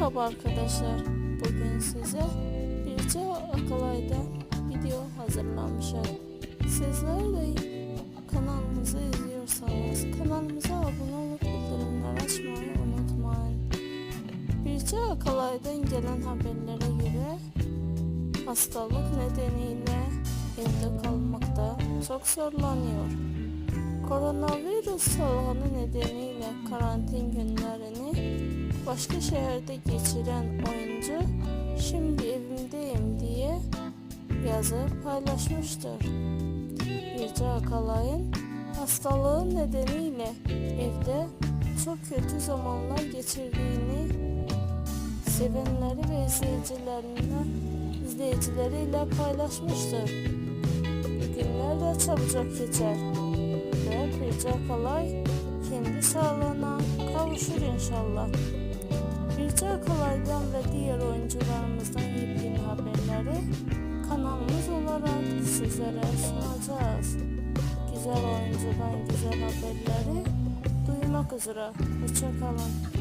Merhaba arkadaşlar. Bugün size Birce Akalay'dan video hazırlamışım. Sizler de kanalımızı izliyorsanız kanalımıza abone olup bildirimler açmayı unutmayın. Birce Akalay'dan gelen haberlere göre hastalık nedeniyle evde kalmakta çok zorlanıyor. Koronavirüs salgını nedeniyle karantin günlerini başka şehirde geçiren oyuncu şimdi evimdeyim diye yazı paylaşmıştır. Birce Akalay'ın hastalığı nedeniyle evde çok kötü zamanlar geçirdiğini sevenleri ve izleyicilerine izleyicileriyle paylaşmıştır. Günler de çabucak geçer ve Birce Akalay kendi sağlığına kavuşur inşallah. Birce Akalay'dan ve diğer oyuncularımızdan yepyeni haberleri kanalımız olarak sizlere sunacağız. Güzel oyuncudan güzel haberleri duymak üzere. Hoşçakalın.